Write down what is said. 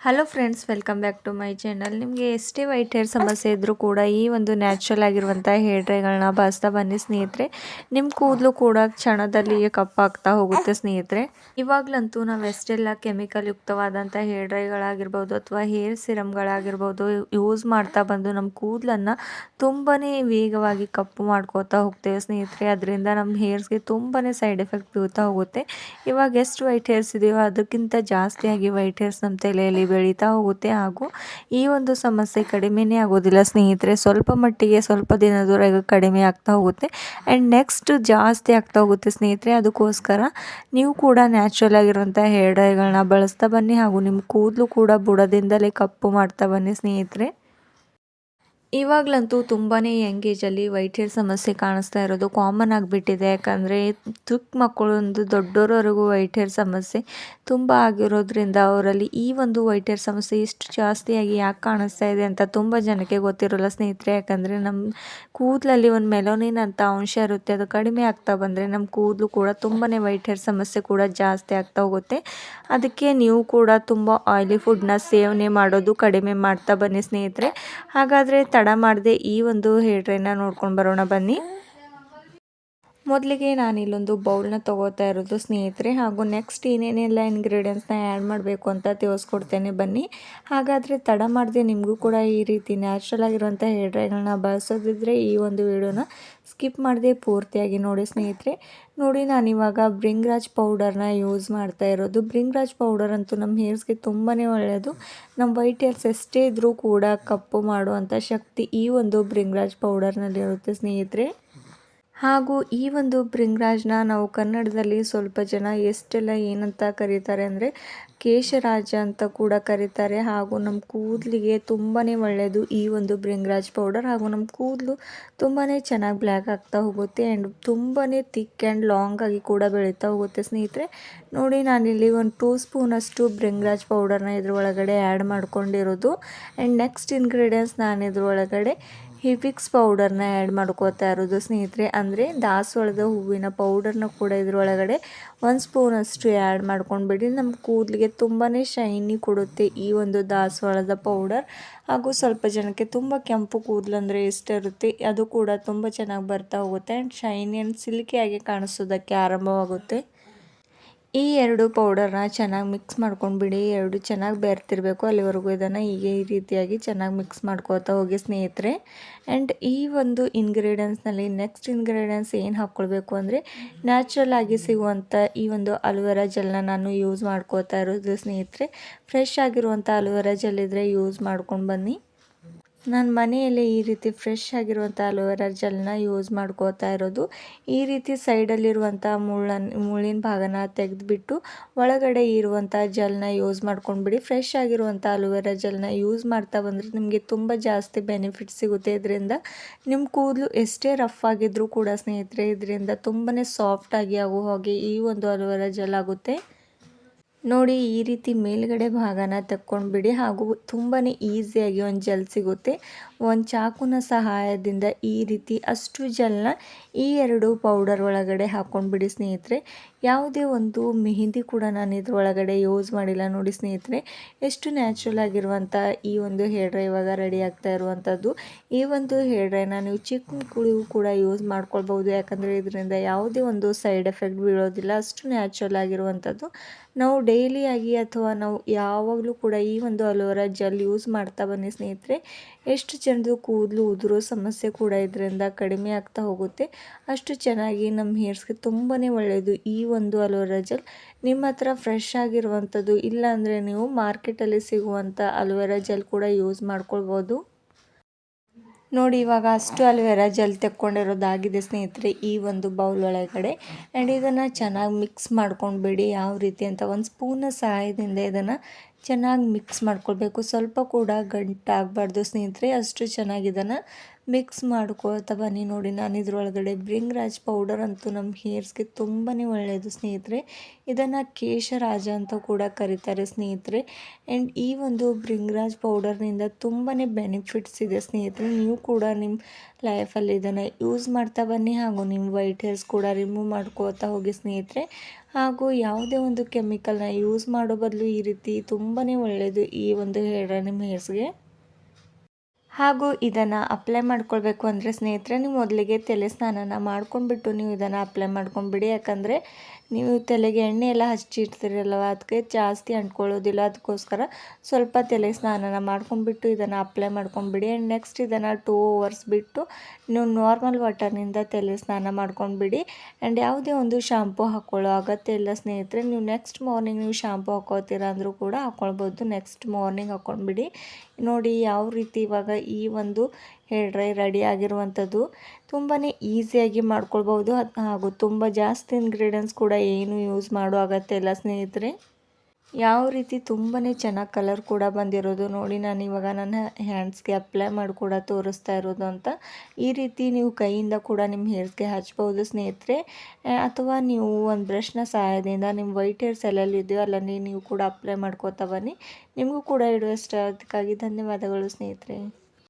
Hello friends welcome back to my channel ನಿಮಗೆ ಎಷ್ಟೇ white hair ಸಮಸ್ಯೆ ಇದ್ದರೂ ಕೂಡ ಈ ಒಂದು ನ್ಯಾಚುರಲ್ ಆಗಿರುವಂಥ ಹೇರ್ ಡ್ರೈಗಳನ್ನ ಬಳಸ್ತಾ ಬನ್ನಿ ಸ್ನೇಹಿತರೆ. ನಿಮ್ಮ ಕೂದಲು ಕೂಡ ಕ್ಷಣದಲ್ಲಿ ಕಪ್ಪಾಗ್ತಾ ಹೋಗುತ್ತೆ ಸ್ನೇಹಿತರೆ. ಇವಾಗಲಂತೂ ನಾವು ಎಷ್ಟೆಲ್ಲ ಕೆಮಿಕಲ್ ಯುಕ್ತವಾದಂಥ ಹೇರ್ ಡ್ರೈಗಳಾಗಿರ್ಬೋದು ಅಥವಾ ಹೇರ್ ಸಿರಮ್ಗಳಾಗಿರ್ಬೋದು ಯೂಸ್ ಮಾಡ್ತಾ ಬಂದು ನಮ್ಮ ಕೂದಲನ್ನು ತುಂಬಾ ವೇಗವಾಗಿ ಕಪ್ಪು ಮಾಡ್ಕೋತಾ ಹೋಗ್ತೇವೆ ಸ್ನೇಹಿತರೆ. ಅದರಿಂದ ನಮ್ಮ ಹೇರ್ಸ್ಗೆ ತುಂಬಾ ಸೈಡ್ ಎಫೆಕ್ಟ್ ಬೀಳ್ತಾ ಹೋಗುತ್ತೆ. ಇವಾಗ ಎಷ್ಟು ವೈಟ್ ಹೇರ್ಸ್ ಇದೆಯೋ ಅದಕ್ಕಿಂತ ಜಾಸ್ತಿಯಾಗಿ ವೈಟ್ ಹೇರ್ಸ್ ನಮ್ಮ ತಲೆಯಲ್ಲಿ ಬೆಳೀತಾ ಹೋಗುತ್ತೆ. ಹಾಗೂ ಈ ಒಂದು ಸಮಸ್ಯೆ ಕಡಿಮೆನೇ ಆಗೋದಿಲ್ಲ. ಸ್ನೇಹಿತರೆ, ಸ್ವಲ್ಪ ಮಟ್ಟಿಗೆ ಸ್ವಲ್ಪ ದಿನದವರೆಗೂ ಕಡಿಮೆ ಆಗ್ತಾ ಹೋಗುತ್ತೆ. ಆ್ಯಂಡ್ ನೆಕ್ಸ್ಟ್ ಜಾಸ್ತಿ ಆಗ್ತಾ ಹೋಗುತ್ತೆ ಸ್ನೇಹಿತರೆ, ಅದಕ್ಕೋಸ್ಕರ ನೀವು ಕೂಡ ನ್ಯಾಚುರಲ್ ಆಗಿರುವಂಥ ಹೇರ್ ಡ್ರೈಗಳನ್ನ ಬಳಸ್ತಾ ಬನ್ನಿ. ಹಾಗೂ ನಿಮ್ಮ ಕೂದಲು ಕೂಡ ಬುಡದಿಂದಲೇ ಕಪ್ಪು ಮಾಡ್ತಾ ಬನ್ನಿ ಸ್ನೇಹಿತರೆ. ಇವಾಗಲಂತೂ ತುಂಬಾ ಯಂಗ್ ಏಜಲ್ಲಿ ವೈಟ್ ಹೇರ್ ಸಮಸ್ಯೆ ಕಾಣಿಸ್ತಾ ಇರೋದು ಕಾಮನ್ ಆಗಿಬಿಟ್ಟಿದೆ. ಯಾಕಂದರೆ ಚಿಕ್ಕ ಮಕ್ಕಳೊಂದು ದೊಡ್ಡೋರವರೆಗೂ ವೈಟ್ ಹೇರ್ ಸಮಸ್ಯೆ ತುಂಬ ಆಗಿರೋದ್ರಿಂದ ಅವರಲ್ಲಿ ಈ ಒಂದು ವೈಟ್ ಹೇರ್ ಸಮಸ್ಯೆ ಇಷ್ಟು ಜಾಸ್ತಿಯಾಗಿ ಯಾಕೆ ಕಾಣಿಸ್ತಾ ಇದೆ ಅಂತ ತುಂಬ ಜನಕ್ಕೆ ಗೊತ್ತಿರೋಲ್ಲ ಸ್ನೇಹಿತರೆ. ಯಾಕಂದರೆ ನಮ್ಮ ಕೂದಲಲ್ಲಿ ಒಂದು ಮೆಲೋನಿನ್ ಅಂತ ಅಂಶ ಇರುತ್ತೆ, ಅದು ಕಡಿಮೆ ಆಗ್ತಾ ಬಂದರೆ ನಮ್ಮ ಕೂದಲು ಕೂಡ ತುಂಬಾ ವೈಟ್ ಹೇರ್ ಸಮಸ್ಯೆ ಕೂಡ ಜಾಸ್ತಿ ಆಗ್ತಾ ಹೋಗುತ್ತೆ. ಅದಕ್ಕೆ ನೀವು ಕೂಡ ತುಂಬ ಆಯಿಲಿ ಫುಡ್ನ ಸೇವನೆ ಮಾಡೋದು ಕಡಿಮೆ ಮಾಡ್ತಾ ಬನ್ನಿ ಸ್ನೇಹಿತರೆ. ಹಾಗಾದರೆ ತಡ ಮಾಡದೆ ಈ ಒಂದು ಹೇರ್ ಡ್ರೈನ ನೋಡ್ಕೊಂಡು ಬರೋಣ ಬನ್ನಿ. ಮೊದಲಿಗೆ ನಾನು ಇಲ್ಲೊಂದು ಬೌಲ್ನ ತೊಗೋತಾ ಇರೋದು ಸ್ನೇಹಿತರೆ, ಹಾಗೂ ನೆಕ್ಸ್ಟ್ ಏನೇನೆಲ್ಲ ಇಂಗ್ರೀಡಿಯೆಂಟ್ಸ್ನ ಆ್ಯಡ್ ಮಾಡಬೇಕು ಅಂತ ತಿಳಿಸ್ಕೊಡ್ತೇನೆ ಬನ್ನಿ. ಹಾಗಾದರೆ ತಡ ಮಾಡದೆ ನಿಮಗೂ ಕೂಡ ಈ ರೀತಿ ನ್ಯಾಚುರಲ್ ಆಗಿರುವಂಥ ಹೇರ್ ಡ್ರೈಗಳನ್ನ ಬಳಸೋದಿದ್ರೆ ಈ ಒಂದು ವಿಡಿಯೋನ ಸ್ಕಿಪ್ ಮಾಡದೆ ಪೂರ್ತಿಯಾಗಿ ನೋಡಿ ಸ್ನೇಹಿತರೆ. ನೋಡಿ ನಾನು ನಾನಿವಾಗ ಬ್ರಿಂಗ್ರಾಜ್ ಪೌಡರ್ನ ಯೂಸ್ ಮಾಡ್ತಾ ಇರೋದು. ಬ್ರಿಂಗ್ರಾಜ್ ಪೌಡರ್ ಅಂತೂ ನಮ್ಮ ಹೇರ್ಸ್ಗೆ ತುಂಬಾ ಒಳ್ಳೆಯದು ನಮ್ಮ ವೈಟ್ ಹೇರ್ಸ್ ಎಷ್ಟೇ ಇದ್ದರೂ ಕೂಡ ಕಪ್ಪು ಮಾಡುವಂಥ ಶಕ್ತಿ ಈ ಒಂದು ಬ್ರಿಂಗ್ರಾಜ್ ಪೌಡರ್ನಲ್ಲಿರುತ್ತೆ ಸ್ನೇಹಿತರೆ. ಹಾಗೂ ಈ ಒಂದು ಭೃಂಗರಾಜ್ನ ನಾವು ಕನ್ನಡದಲ್ಲಿ ಸ್ವಲ್ಪ ಜನ ಎಷ್ಟೆಲ್ಲ ಏನಂತ ಕರೀತಾರೆ ಅಂದರೆ ಕೇಶರಾಜ ಅಂತ ಕೂಡ ಕರೀತಾರೆ. ಹಾಗೂ ನಮ್ಮ ಕೂದಲಿಗೆ ತುಂಬಾ ಒಳ್ಳೆಯದು ಈ ಒಂದು ಭೃಂಗರಾಜ್ ಪೌಡರ್ ಹಾಗೂ ನಮ್ಮ ಕೂದಲು ತುಂಬಾ ಚೆನ್ನಾಗಿ ಬ್ಲ್ಯಾಕ್ ಆಗ್ತಾ ಹೋಗುತ್ತೆ ಆ್ಯಂಡ್ ತುಂಬಾ ತಿಕ್ ಆ್ಯಂಡ್ ಲಾಂಗ್ ಆಗಿ ಕೂಡ ಬೆಳೀತಾ ಹೋಗುತ್ತೆ. ಸ್ನೇಹಿತರೆ, ನೋಡಿ ನಾನಿಲ್ಲಿ ಒಂದು ಟೂ ಸ್ಪೂನಷ್ಟು ಭೃಂಗರಾಜ್ ಪೌಡರ್ನ ಇದ್ರ ಒಳಗಡೆ ಆ್ಯಡ್ ಮಾಡ್ಕೊಂಡಿರೋದು. ಆ್ಯಂಡ್ ನೆಕ್ಸ್ಟ್ ಇಂಗ್ರೀಡಿಯೆಂಟ್ಸ್ ನಾನು ಇದ್ರ ಹಿಪಿಕ್ಸ್ ಪೌಡರ್ನ ಆ್ಯಡ್ ಮಾಡ್ಕೋತಾ ಇರೋದು ಸ್ನೇಹಿತರೆ. ಅಂದರೆ ದಾಸವಾಳದ ಹೂವಿನ ಪೌಡರ್ನ ಕೂಡ ಇದರೊಳಗಡೆ ಒಂದು ಸ್ಪೂನಷ್ಟು ಆ್ಯಡ್ ಮಾಡ್ಕೊಂಡ್ಬಿಡಿ. ನಮ್ಮ ಕೂದಲಿಗೆ ತುಂಬಾ ಶೈನಿ ಕೊಡುತ್ತೆ ಈ ಒಂದು ದಾಸವಾಳದ ಪೌಡರ್. ಹಾಗೂ ಸ್ವಲ್ಪ ಜನಕ್ಕೆ ತುಂಬ ಕೆಂಪು ಕೂದಲು ಅಂದರೆ ಇಷ್ಟ ಇರುತ್ತೆ. ಅದು ಕೂಡ ತುಂಬ ಚೆನ್ನಾಗಿ ಬರ್ತಾ ಹೋಗುತ್ತೆ. ಆ್ಯಂಡ್ ಶೈನಿ ಆ್ಯಂಡ್ ಸಿಲ್ಕಿಯಾಗಿ ಕಾಣಿಸೋದಕ್ಕೆ ಆರಂಭವಾಗುತ್ತೆ. ಈ ಎರಡು ಪೌಡರ್ನ ಚೆನ್ನಾಗಿ ಮಿಕ್ಸ್ ಮಾಡ್ಕೊಂಡ್ಬಿಡಿ. ಎರಡು ಚೆನ್ನಾಗಿ ಬೆರ್ತಿರಬೇಕು ಅಲ್ಲಿವರೆಗೂ ಇದನ್ನು ಹೀಗೆ ಈ ರೀತಿಯಾಗಿ ಚೆನ್ನಾಗಿ ಮಿಕ್ಸ್ ಮಾಡ್ಕೋತಾ ಹೋಗಿ ಸ್ನೇಹಿತರೆ. ಆ್ಯಂಡ್ ಈ ಒಂದು ಇಂಗ್ರೀಡಿಯೆಂಟ್ಸ್ನಲ್ಲಿ ನೆಕ್ಸ್ಟ್ ಇಂಗ್ರೀಡಿಯೆಂಟ್ಸ್ ಏನು ಹಾಕ್ಕೊಳ್ಬೇಕು ಅಂದರೆ ನ್ಯಾಚುರಲ್ ಆಗಿ ಸಿಗುವಂಥ ಈ ಒಂದು ಅಲೋವೆರಾ ಜೆಲ್ನ ನಾನು ಯೂಸ್ ಮಾಡ್ಕೋತಾ ಇರೋದು ಸ್ನೇಹಿತರೆ. ಫ್ರೆಶ್ ಆಗಿರುವಂಥ ಅಲೋವೆರಾ ಜೆಲ್ ಇದ್ದರೆ ಯೂಸ್ ಮಾಡ್ಕೊಂಡು ಬನ್ನಿ. ನಾನು ಮನೆಯಲ್ಲೇ ಈ ರೀತಿ ಫ್ರೆಶ್ ಆಗಿರುವಂಥ ಅಲೋವೆರಾ ಜೆಲ್ನ ಯೂಸ್ ಮಾಡ್ಕೋತಾ ಇರೋದು. ಈ ರೀತಿ ಸೈಡಲ್ಲಿರುವಂಥ ಮುಳ್ಳನ್ನು ಮುಳ್ಳಿನ ಭಾಗನ ತೆಗೆದುಬಿಟ್ಟು ಒಳಗಡೆ ಇರುವಂಥ ಜೆಲ್ನ ಯೂಸ್ ಮಾಡ್ಕೊಂಡ್ಬಿಡಿ. ಫ್ರೆಶ್ ಆಗಿರುವಂಥ ಅಲೋವೆರಾ ಜೆಲ್ನ ಯೂಸ್ ಮಾಡ್ತಾ ಬಂದರೆ ನಿಮಗೆ ತುಂಬ ಜಾಸ್ತಿ ಬೆನಿಫಿಟ್ ಸಿಗುತ್ತೆ. ಇದರಿಂದ ನಿಮ್ಮ ಕೂದಲು ಎಷ್ಟೇ ರಫ್ ಆಗಿದ್ದರೂ ಕೂಡ ಸ್ನೇಹಿತರೆ, ಇದರಿಂದ ತುಂಬಾ ಸಾಫ್ಟಾಗಿ ಆಗೋ ಹಾಗೆ ಈ ಒಂದು ಅಲೋವೆರಾ ಜೆಲ್ ಆಗುತ್ತೆ. ನೋಡಿ ಈ ರೀತಿ ಮೇಲ್ಗಡೆ ಭಾಗನ ತಕ್ಕೊಂಡ್ಬಿಡಿ ಹಾಗೂ ತುಂಬಾ ಈಸಿಯಾಗಿ ಒಂದು ಜೆಲ್ ಸಿಗುತ್ತೆ. ಒಂದು ಚಾಕುನ ಸಹಾಯದಿಂದ ಈ ರೀತಿ ಅಷ್ಟು ಜೆಲ್ನ ಈ ಎರಡು ಪೌಡರ್ ಒಳಗಡೆ ಹಾಕ್ಕೊಂಡ್ಬಿಡಿ ಸ್ನೇಹಿತರೆ. ಯಾವುದೇ ಒಂದು ಮೆಹಂದಿ ಕೂಡ ನಾನು ಇದ್ರೊಳಗಡೆ ಯೂಸ್ ಮಾಡಿಲ್ಲ ನೋಡಿ ಸ್ನೇಹಿತರೆ. ಎಷ್ಟು ನ್ಯಾಚುರಲ್ ಆಗಿರುವಂಥ ಈ ಒಂದು ಹೇರ್ ಇವಾಗ ರೆಡಿ ಆಗ್ತಾ ಇರುವಂಥದ್ದು ಈ ಒಂದು ಹೇರ್ ನಾನು ನೀವು ಚಿಕ್ಕ ಮಕ್ಕಳಿಗೂ ಕೂಡ ಯೂಸ್ ಮಾಡ್ಕೊಳ್ಬೋದು ಯಾಕಂದರೆ ಇದರಿಂದ ಯಾವುದೇ ಒಂದು ಸೈಡ್ ಎಫೆಕ್ಟ್ ಬೀಳೋದಿಲ್ಲ. ಅಷ್ಟು ನ್ಯಾಚುರಲ್ ಆಗಿರುವಂಥದ್ದು ನಾವು ಡೈಲಿಯಾಗಿ ಅಥವಾ ನಾವು ಯಾವಾಗಲೂ ಕೂಡ ಈ ಒಂದು ಅಲೋವೆರಾ ಜೆಲ್ ಯೂಸ್ ಮಾಡ್ತಾ ಬನ್ನಿ ಸ್ನೇಹಿತರೆ. ಎಷ್ಟು ಜನದು ಕೂದಲು ಉದುರೋ ಸಮಸ್ಯೆ ಕೂಡ ಇದರಿಂದ ಕಡಿಮೆ ಆಗ್ತಾ ಹೋಗುತ್ತೆ. ಅಷ್ಟು ಚೆನ್ನಾಗಿ ನಮ್ಮ ಹೇರ್ಸ್ಗೆ ತುಂಬಾ ಒಳ್ಳೆಯದು ಈ ಒಂದು ಅಲೋವೆರಾ ಜೆಲ್ ನಿಮ್ಮ ಹತ್ರ ಫ್ರೆಶ್ ಆಗಿರುವಂಥದ್ದು ಇಲ್ಲಾಂದರೆ ನೀವು ಮಾರ್ಕೆಟಲ್ಲಿ ಸಿಗುವಂಥ ಅಲೋವೆರಾ ಜೆಲ್ ಕೂಡ ಯೂಸ್ ಮಾಡ್ಕೊಳ್ಬೋದು. ನೋಡಿ, ಇವಾಗ ಅಷ್ಟು ಅಲ್ವೆರಾ ಜೆಲ್ ತೆಕ್ಕೊಂಡಿರೋದಾಗಿದೆ ಸ್ನೇಹಿತರೆ, ಈ ಒಂದು ಬೌಲ್ ಒಳಗಡೆ. ಆ್ಯಂಡ್ ಇದನ್ನು ಚೆನ್ನಾಗಿ ಮಿಕ್ಸ್ ಮಾಡ್ಕೊಂಡ್ಬಿಡಿ, ಯಾವ ರೀತಿ ಅಂತ ಒಂದು ಸ್ಪೂನ ಸಹಾಯದಿಂದ ಇದನ್ನು ಚೆನ್ನಾಗಿ ಮಿಕ್ಸ್ ಮಾಡ್ಕೊಳ್ಬೇಕು. ಸ್ವಲ್ಪ ಕೂಡ ಗಂಟಾಗಬಾರ್ದು ಸ್ನೇಹಿತರೆ ಅಷ್ಟು ಚೆನ್ನಾಗಿ ಮಿಕ್ಸ್ ಮಾಡ್ಕೊಳ್ತಾ ಬನ್ನಿ ನೋಡಿ. ನಾನು ಇದ್ರೊಳಗಡೆ ರಾಜ್ ಪೌಡರ್ ಅಂತೂ ನಮ್ಮ ಹೇರ್ಸ್ಗೆ ತುಂಬಾ ಒಳ್ಳೆಯದು ಸ್ನೇಹಿತರೆ. ಇದನ್ನು ಕೇಶರಾಜ ಅಂತ ಕೂಡ ಕರೀತಾರೆ ಸ್ನೇಹಿತರೆ. ಆ್ಯಂಡ್ ಈ ಒಂದು ರಾಜ್ ಪೌಡರ್ನಿಂದ ತುಂಬಾ ಬೆನಿಫಿಟ್ಸ್ ಇದೆ ಸ್ನೇಹಿತರೆ. ನೀವು ಕೂಡ ನಿಮ್ಮ ಲೈಫಲ್ಲಿ ಇದನ್ನು ಯೂಸ್ ಮಾಡ್ತಾ ಬನ್ನಿ. ಹಾಗೂ ನಿಮ್ಮ ವೈಟ್ ಹೇರ್ಸ್ ಕೂಡ ರಿಮೂವ್ ಮಾಡ್ಕೋತಾ ಹೋಗಿ ಸ್ನೇಹಿತರೆ. ಹಾಗೂ ಯಾವುದೇ ಒಂದು ಕೆಮಿಕಲ್ನ ಯೂಸ್ ಮಾಡೋ ಬದಲು ಈ ರೀತಿ ತುಂಬಾ ಒಳ್ಳೆಯದು ಈ ಒಂದು ಹೇರ್ ನಿಮ್ಮ ಹೇರ್ಸ್ಗೆ ಹಾಗೂ ಇದನ್ನು ಅಪ್ಲೈ ಮಾಡ್ಕೊಳ್ಬೇಕು ಅಂದರೆ ಸ್ನೇಹಿತರೆ, ನೀವು ಮೊದಲಿಗೆ ತಲೆ ಸ್ನಾನನ ಮಾಡ್ಕೊಂಡ್ಬಿಟ್ಟು ನೀವು ಇದನ್ನು ಅಪ್ಲೈ ಮಾಡ್ಕೊಂಡ್ಬಿಡಿ. ಯಾಕಂದರೆ ನೀವು ತಲೆಗೆ ಎಣ್ಣೆ ಎಲ್ಲ ಹಚ್ಚಿರ್ತೀರಲ್ವ ಅದಕ್ಕೆ ಜಾಸ್ತಿ ಅಂಟ್ಕೊಳ್ಳೋದಿಲ್ಲ. ಅದಕ್ಕೋಸ್ಕರ ಸ್ವಲ್ಪ ತಲೆ ಸ್ನಾನನ ಮಾಡ್ಕೊಂಡ್ಬಿಟ್ಟು ಇದನ್ನು ಅಪ್ಲೈ ಮಾಡ್ಕೊಂಡ್ಬಿಡಿ. ಆ್ಯಂಡ್ ನೆಕ್ಸ್ಟ್ ಇದನ್ನು ಟೂ ಅವರ್ಸ್ ಬಿಟ್ಟು ನೀವು ನಾರ್ಮಲ್ ವಾಟರ್ನಿಂದ ತಲೆ ಸ್ನಾನ ಮಾಡ್ಕೊಂಡ್ಬಿಡಿ. ಆ್ಯಂಡ್ ಯಾವುದೇ ಒಂದು ಶಾಂಪು ಹಾಕ್ಕೊಳ್ಳೋ ಅಗತ್ಯ ಇಲ್ಲ ಸ್ನೇಹಿತರೆ, ನೀವು ನೆಕ್ಸ್ಟ್ ಮಾರ್ನಿಂಗ್ ನೀವು ಶಾಂಪು ಹಾಕೋತೀರ ಅಂದರೂ ಕೂಡ ಹಾಕ್ಕೊಳ್ಬೋದು ನೆಕ್ಸ್ಟ್ ಮಾರ್ನಿಂಗ್ ಹಾಕ್ಕೊಂಡ್ಬಿಡಿ ನೋಡಿ ಯಾವ ರೀತಿ ಇವಾಗ ಈ ಒಂದು ಹೇರ್ ಡ್ರೈ ರೆಡಿ ಆಗಿರುವಂಥದ್ದು ತುಂಬಾ ಈಸಿಯಾಗಿ ಮಾಡ್ಕೊಳ್ಬೋದು ಹಾಗೂ ತುಂಬ ಜಾಸ್ತಿ ಇಂಗ್ರೀಡಿಯೆಂಟ್ಸ್ ಕೂಡ ಏನು ಯೂಸ್ ಮಾಡೋ ಅಗತ್ಯ ಇಲ್ಲ ಸ್ನೇಹಿತರೆ. ಯಾವ ರೀತಿ ತುಂಬಾ ಚೆನ್ನಾಗಿ ಕಲರ್ ಕೂಡ ಬಂದಿರೋದು ನೋಡಿ ನಾನು ಇವಾಗ ನನ್ನ ಹ್ಯಾಂಡ್ಸ್ಗೆ ಅಪ್ಲೈ ಮಾಡಿ ಕೂಡ ತೋರಿಸ್ತಾ ಇರೋದು ಅಂತ. ಈ ರೀತಿ ನೀವು ಕೈಯಿಂದ ಕೂಡ ನಿಮ್ಮ ಹೇರ್ಸ್ಗೆ ಹಚ್ಬೋದು ಸ್ನೇಹಿತರೆ. ಅಥವಾ ನೀವು ಒಂದು ಬ್ರಷ್ನ ಸಹಾಯದಿಂದ ನಿಮ್ಮ ವೈಟ್ ಹೇರ್ಸ್ ಎಲ್ಲೆಲ್ಲಿ ಇದೆಯೋ ಅಲ್ಲಲ್ಲಿ ನೀವು ಕೂಡ ಅಪ್ಲೈ ಮಾಡ್ಕೋತಾ ಬನ್ನಿ. ನಿಮಗೂ ಕೂಡ ಇಡುವಷ್ಟು ಅದಕ್ಕಾಗಿ ಧನ್ಯವಾದಗಳು ಸ್ನೇಹಿತರೆ.